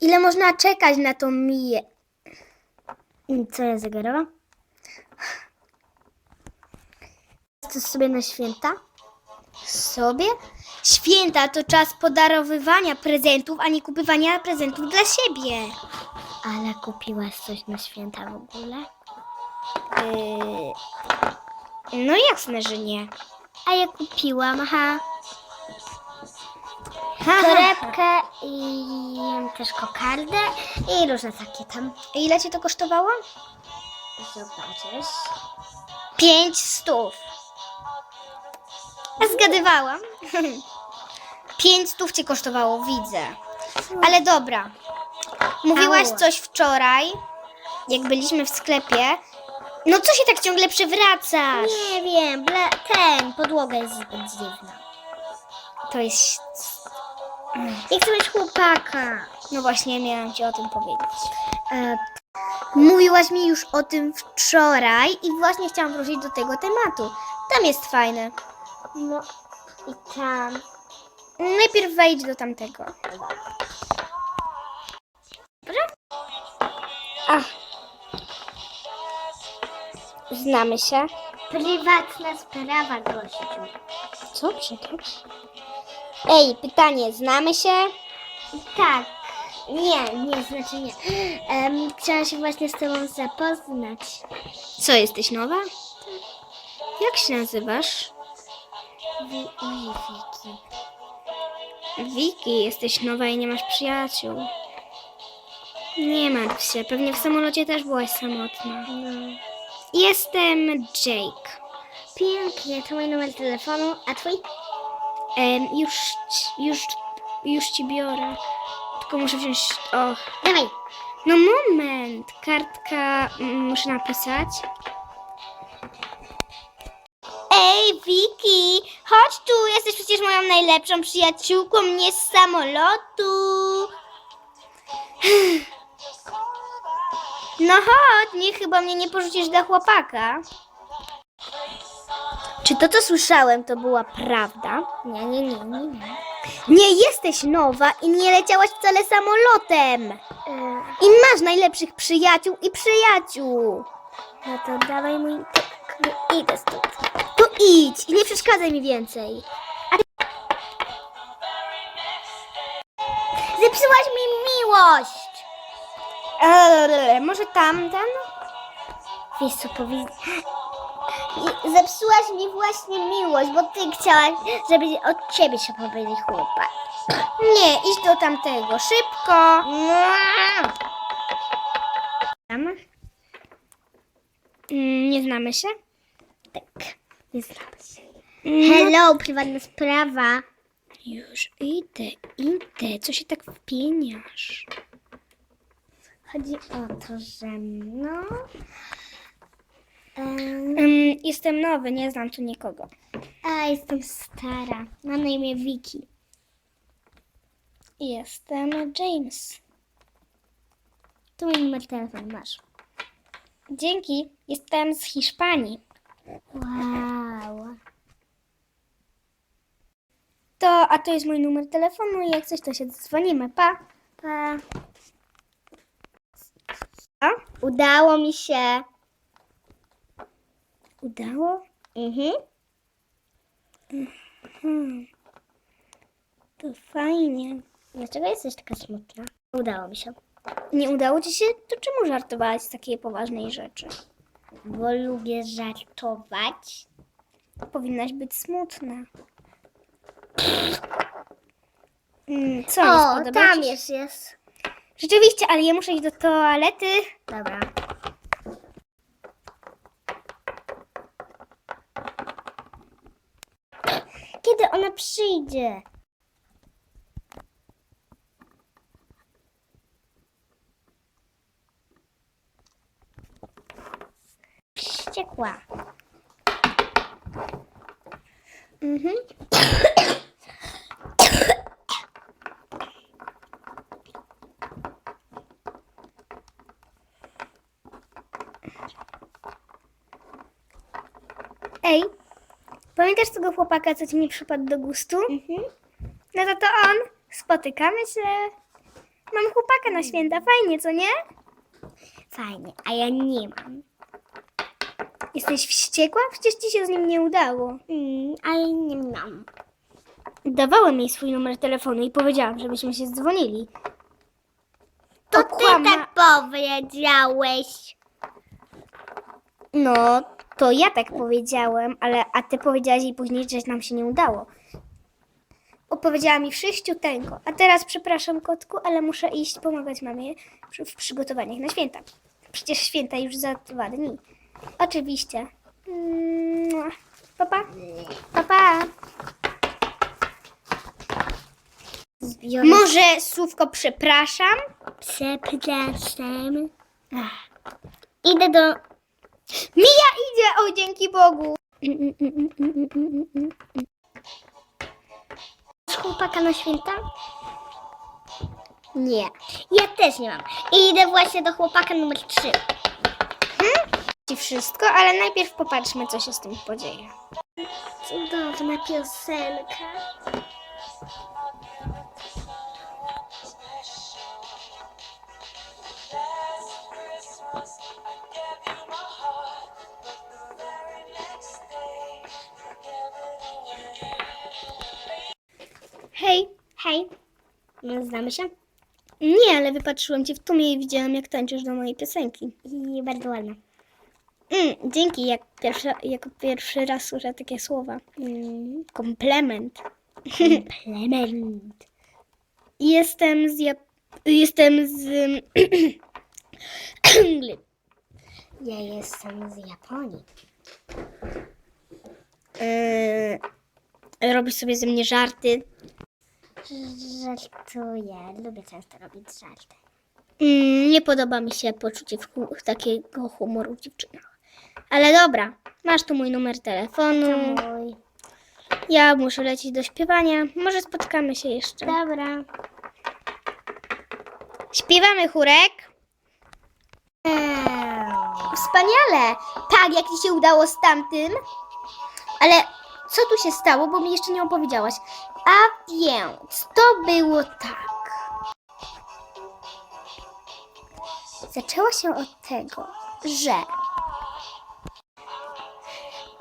Ile można czekać na tą Miję? Co ja zegarowałam? To sobie na święta? Sobie? Święta to czas podarowywania prezentów, a nie kupywania prezentów dla siebie. Ale kupiłaś coś na święta w ogóle? Yy... No jasne, że nie. A ja kupiłam, aha, Ha, ha, ha. Torebkę i też kokardę i różne takie tam. I Ile ci to kosztowało? Zobaczysz. Pięć stów. Zgadywałam. Pięć stów ci kosztowało, widzę. Ale dobra. Mówiłaś coś wczoraj, jak byliśmy w sklepie. No co się tak ciągle przewracasz? Nie wiem, ble, ten, podłoga jest zbyt dziwna. To jest... Nie chcę mieć chłopaka. No właśnie, miałam ci o tym powiedzieć. E, Mówiłaś mi już o tym wczoraj i właśnie chciałam wrócić do tego tematu. Tam jest fajne. no i tam. Najpierw wejdź do tamtego. Ach. Znamy się. Prywatna sprawa, gościu. Co przecież? Ej, pytanie, znamy się? Tak. Nie, nie, znaczy nie. Um, chciałam się właśnie z tobą zapoznać. Co, jesteś nowa? Jak się nazywasz? Wi- Wi- Wiki. Wiki, jesteś nowa i nie masz przyjaciół. Nie martw się, pewnie w samolocie też byłaś samotna. No. Jestem Jake. Pięknie, to mój numer telefonu, a twój? Em, już, już, już ci biorę. Tylko muszę wziąć. O, Dawaj. no moment. Kartka mm, muszę napisać. Ej, Wiki, chodź tu. Jesteś przecież moją najlepszą przyjaciółką, nie z samolotu. No chodź, nie chyba mnie nie porzucisz dla chłopaka. Czy to, co słyszałem, to była prawda? Nie, nie, nie, nie. nie. Nie jesteś nowa i nie leciałaś wcale samolotem. E, I masz najlepszych przyjaciół i przyjaciół. no to dawaj mój... Idę stąd. To idź i nie przeszkadzaj mi więcej. Zepsułaś mi miłość! Eee, może tamten? Wiesz co powiedz... I Zepsułaś mi właśnie miłość, bo ty chciałaś, żeby od ciebie się powiedzieć chłopak. Nie, idź do tamtego. Szybko. Tam? Mm, Nie znamy się? Tak, nie znamy się. No, Hello, prywatna sprawa. już idę, idę. Co się tak wpieniasz? Chodzi o to, że no... Ym, jestem nowy, nie znam tu nikogo. a, jestem stara. Mam na imię Wiki. Jestem James. Tu mój numer telefonu masz. Dzięki. Jestem z Hiszpanii. Wow. To, a to jest mój numer telefonu i jak coś, to się dzwonimy. Pa. Pa. A? Udało mi się. Udało? Mhm. Hmm. To fajnie. Dlaczego jesteś taka smutna? Udało mi się. Nie udało ci się? To czemu żartowałaś z takiej poważnej rzeczy? Bo lubię żartować. Powinnaś być smutna. Mm, co, nie O, spodoba tam się? jest, jest. Rzeczywiście, ale ja muszę iść do toalety. Dobra. Kiedy ona przyjdzie? Wściekła. Mhm. Ej, pamiętasz tego chłopaka, co ci nie przypadł do gustu? Mhm. No to to on. Spotykamy się. Mam chłopaka na święta, fajnie, co nie? Fajnie, a ja nie mam. Jesteś wściekła? Przecież ci się z nim nie udało. Mm, a ja nie mam. Dawałem jej swój numer telefonu i powiedziałam, żebyśmy się dzwonili. To Okłama- ty tak powiedziałeś. No, to ja tak powiedziałem, ale a ty powiedziałaś jej później, że nam się nie udało. Opowiedziała mi wszyściuteńko. A teraz przepraszam, kotku, ale muszę iść pomagać mamie przy, w przygotowaniach na święta. Przecież święta już za dwa dni. Oczywiście. Papa. Papa. Zbiorę Może słówko przepraszam? Przepraszam. Idę do... Mija idzie, o dzięki Bogu. Masz chłopaka na święta? Nie. Ja też nie mam. I idę właśnie do chłopaka numer 3. Ci wszystko, ale najpierw popatrzmy, co się z tym podzieje. Cudowna piosenka. Hej. Znamy się? Nie, ale wypatrzyłem cię w tłumie i widziałam, jak tańczysz do mojej piosenki. I bardzo ładna. Mm, dzięki, jak pierwszy, jako pierwszy raz słyszę takie słowa. Mm. Komplement. Komplement. Jestem z Jap- Jestem z... Anglii. Ja jestem z Japonii. Yy, robisz sobie ze mnie żarty. Żartuję. Lubię często robić żarty. Mm, nie podoba mi się poczucie w hu- takiego humoru w dziewczynach. Ale dobra, masz tu mój numer telefonu. Mój. Ja muszę lecieć do śpiewania. Może spotkamy się jeszcze. Dobra. Śpiewamy chórek. Wspaniale! Tak, jak ci się udało z tamtym. Ale co tu się stało, bo mi jeszcze nie opowiedziałaś. A więc to było tak. Zaczęło się od tego, że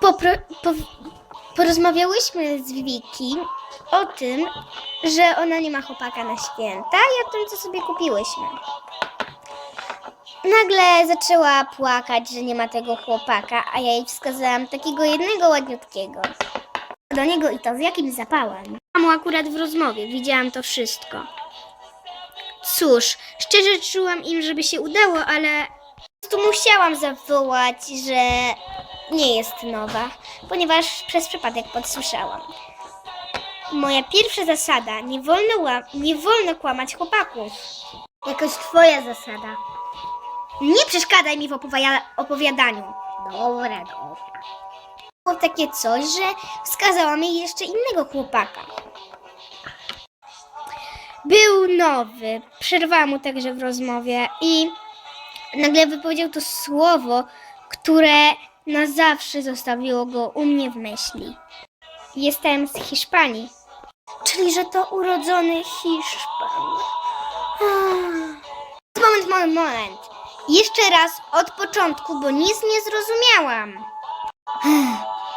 popro, po, porozmawiałyśmy z Wiki o tym, że ona nie ma chłopaka na święta i o tym, co sobie kupiłyśmy. Nagle zaczęła płakać, że nie ma tego chłopaka, a ja jej wskazałam takiego jednego ładniutkiego. Do niego i to z jakim zapałem. Mu akurat w rozmowie, widziałam to wszystko. Cóż, szczerze czułam im, żeby się udało, ale po prostu musiałam zawołać, że nie jest nowa, ponieważ przez przypadek podsłyszałam. Moja pierwsza zasada, nie wolno, nie wolno kłamać chłopaków. Jakoś twoja zasada. Nie przeszkadzaj mi w opowiada- opowiadaniu. Dobra, dobra. Było takie coś, że wskazała mi jeszcze innego chłopaka. Był nowy. Przerwałam mu także w rozmowie i nagle wypowiedział to słowo, które na zawsze zostawiło go u mnie w myśli. Jestem z Hiszpanii. Czyli, że to urodzony Hiszpan. Moment, moment, moment. Jeszcze raz od początku, bo nic nie zrozumiałam.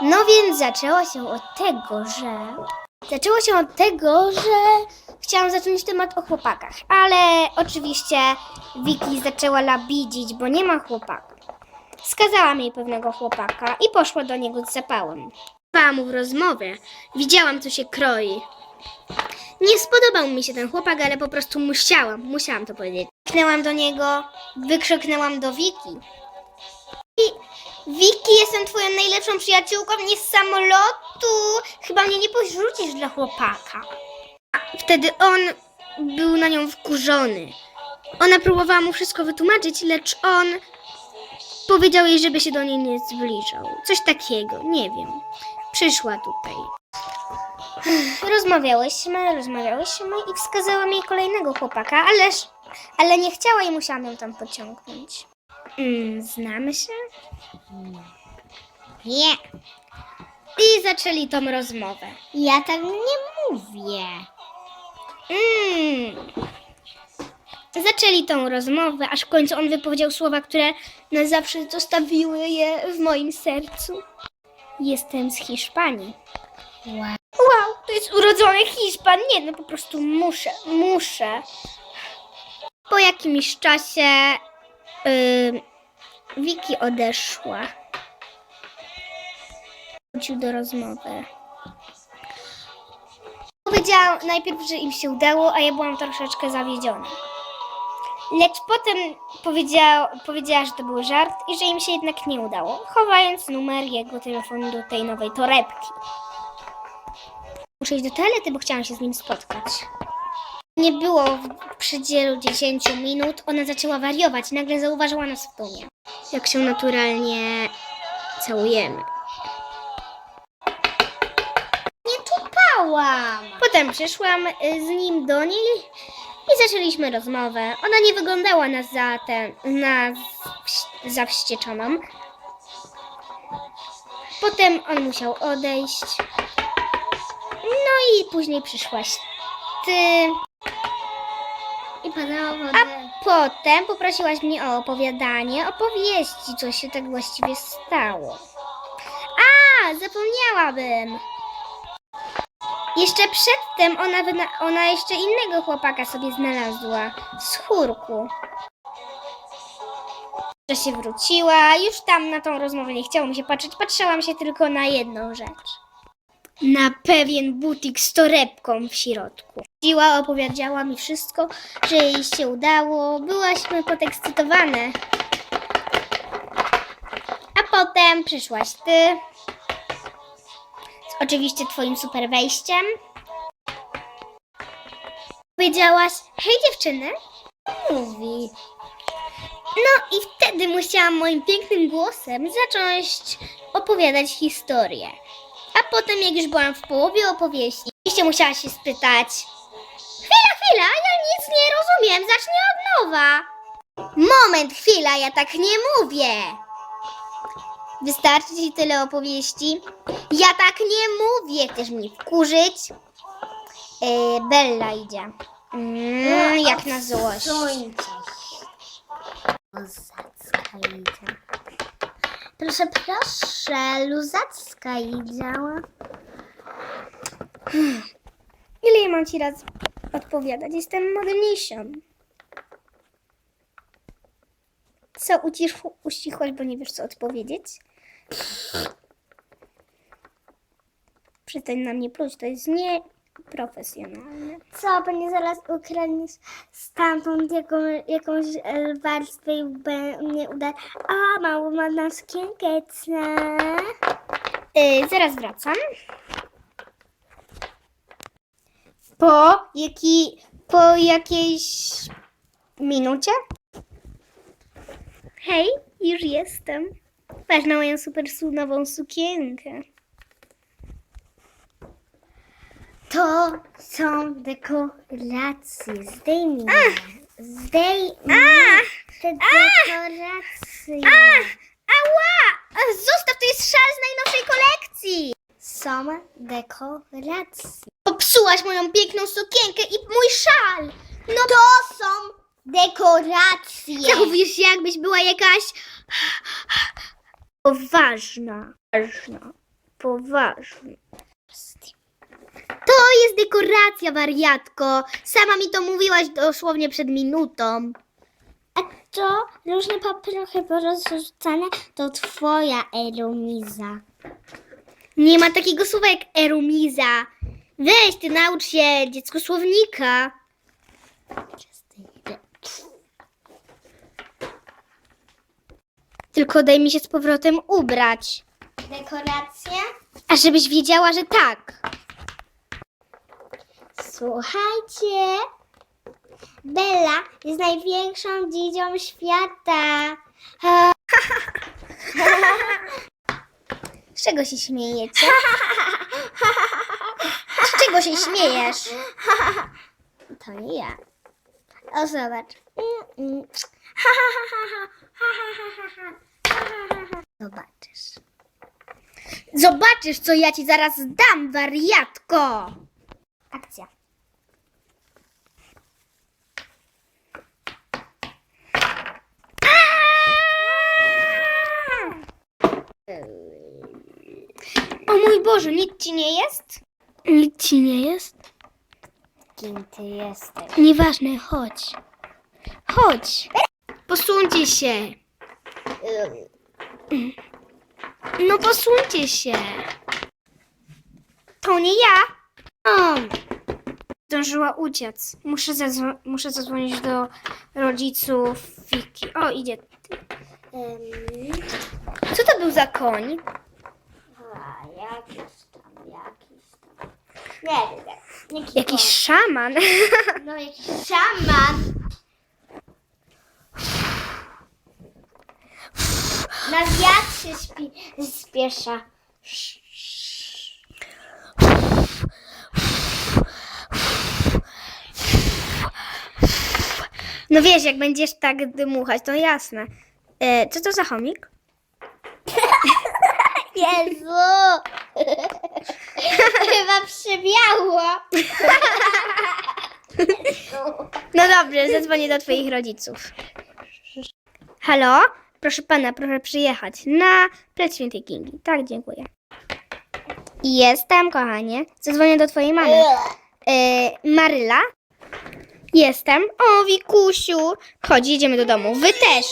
No więc zaczęło się od tego, że. Zaczęło się od tego, że chciałam zacząć temat o chłopakach, ale oczywiście Wiki zaczęła labidzić, bo nie ma chłopaka. Wskazałam jej pewnego chłopaka i poszła do niego z zapałem. Spałam mu w rozmowie, widziałam co się kroi. Nie spodobał mi się ten chłopak, ale po prostu musiałam, musiałam to powiedzieć. Krzyknęłam do niego, wykrzyknęłam do Wiki. I Wiki, jestem twoją najlepszą przyjaciółką, nie z samolotu. Chyba mnie nie porzucisz dla chłopaka. A Wtedy on był na nią wkurzony. Ona próbowała mu wszystko wytłumaczyć, lecz on powiedział jej, żeby się do niej nie zbliżał. Coś takiego, nie wiem. Przyszła tutaj. Rozmawiałyśmy, rozmawiałyśmy i wskazała mi kolejnego chłopaka, ależ, ale nie chciała i musiałam ją tam pociągnąć. Mm, znamy się? Nie. I zaczęli tą rozmowę. Ja tak nie mówię. Mm. Zaczęli tą rozmowę, aż w końcu on wypowiedział słowa, które na zawsze zostawiły je w moim sercu. Jestem z Hiszpanii. Wow. Wow, to jest urodzony Hiszpan. Nie, no po prostu muszę, muszę. Po jakimś czasie Wiki odeszła. Wrócił do rozmowy. Powiedział najpierw, że im się udało, a ja byłam troszeczkę zawiedziona. Lecz potem powiedział, powiedziała, że to był żart i że im się jednak nie udało, chowając numer jego telefonu do tej nowej torebki. Muszę iść do toalety, bo chciałam się z nim spotkać. Nie było w przedzielu 10 minut. Ona zaczęła wariować. Nagle zauważyła nas w dumie. Jak się naturalnie całujemy. Nie tupałam. Potem przyszłam y, z nim do niej i zaczęliśmy rozmowę. Ona nie wyglądała na za ten, na wś- zawścieczoną. Potem on musiał odejść. No i później przyszłaś ty. Padało A potem poprosiłaś mnie o opowiadanie opowieści, co się tak właściwie stało. A, zapomniałabym. Jeszcze przedtem ona, ona jeszcze innego chłopaka sobie znalazła z chórku. Że się wróciła, już tam na tą rozmowę nie chciało mi się patrzeć, patrzyłam się tylko na jedną rzecz. Na pewien butik z torebką w środku. Siła opowiedziała mi wszystko, że jej się udało. Byłaśmy podekscytowane. A potem przyszłaś ty. Z oczywiście twoim super wejściem. Powiedziałaś, hej dziewczyny. Mówi. No i wtedy musiałam moim pięknym głosem zacząć opowiadać historię. A potem, jak już byłam w połowie opowieści, oczywiście musiała się spytać: Chwila, chwila, ja nic nie rozumiem, zacznij od nowa. Moment, chwila, ja tak nie mówię. Wystarczy ci tyle opowieści? Ja tak nie mówię, chcesz mnie wkurzyć? Yy, Bella idzie. Mm, jak na złość. Słońce. Idzie. Proszę, proszę, luzacka idzie. Ile ja mam ci raz odpowiadać? Jestem modniejszą. Co, ucichł, ucichłaś, bo nie wiesz, co odpowiedzieć? Przestań na mnie pluć, to jest nieprofesjonalne. Co, pewnie zaraz ukradniesz stamtąd jaką, jakąś e, warstwę i mnie uda. A, mało ma na sukienkę, co? Yy, zaraz wracam. Po jaki, po jakiejś minucie? Hej, już jestem. Patrz na moją super su- nową sukienkę. To są dekoracje. Zdejmij. Zdejmij te dekoracje. Ała! A, Zostaw, to jest szal z najnowszej kolekcji! Są dekoracje. Popsułaś moją piękną sukienkę i mój szal! No To są dekoracje. Zachowujesz się, jakbyś była jakaś poważna. Poważna. Poważna. To jest dekoracja, wariatko. Sama mi to mówiłaś dosłownie przed minutą. A to różne paprochy porozrzucane to twoja erumiza. Nie ma takiego słowa jak erumiza. Weź, ty naucz się dziecko słownika. Tylko daj mi się z powrotem ubrać. Dekoracje? A żebyś wiedziała, że tak. Słuchajcie. Bella jest największą dzidzią świata. Z czego się śmiejecie? Z czego się śmiejesz? To nie ja. O, zobacz. Zobaczysz. Zobaczysz, co ja ci zaraz dam, wariatko. Boże, nic ci nie jest? Nic ci nie jest? Kim ty jesteś? Nieważne, chodź. Chodź. Posuńcie się. No posuńcie się. To nie ja. O. Zdążyła uciec. Muszę, zadzwo- muszę zadzwonić do rodziców Wiki. O, idzie. Co to był za koń? Jakiś tam, jakiś tam. Nie wiem, jaki Jakiś szaman. No jakiś szaman. Na wiatr się śpi, spiesza. No wiesz, jak będziesz tak dmuchać, to jasne. E, co to za chomik? Jezu! Chyba przybiało. No dobrze, zadzwonię do twoich rodziców. Halo? Proszę pana, proszę przyjechać na Plac Świętej Kingi. Tak, dziękuję. Jestem, kochanie. Zadzwonię do twojej mamy. E, Maryla? Jestem. O, Wikusiu. Chodź, jedziemy do domu. Wy też.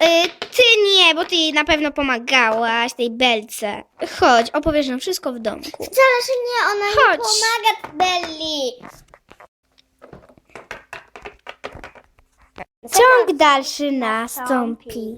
E, ty nie, bo ty jej na pewno pomagałaś, tej belce. Chodź, opowiesz nam wszystko w domku. Wcale, że nie, ona Chodź. nie pomaga Belli. Ciąg dalszy nastąpi.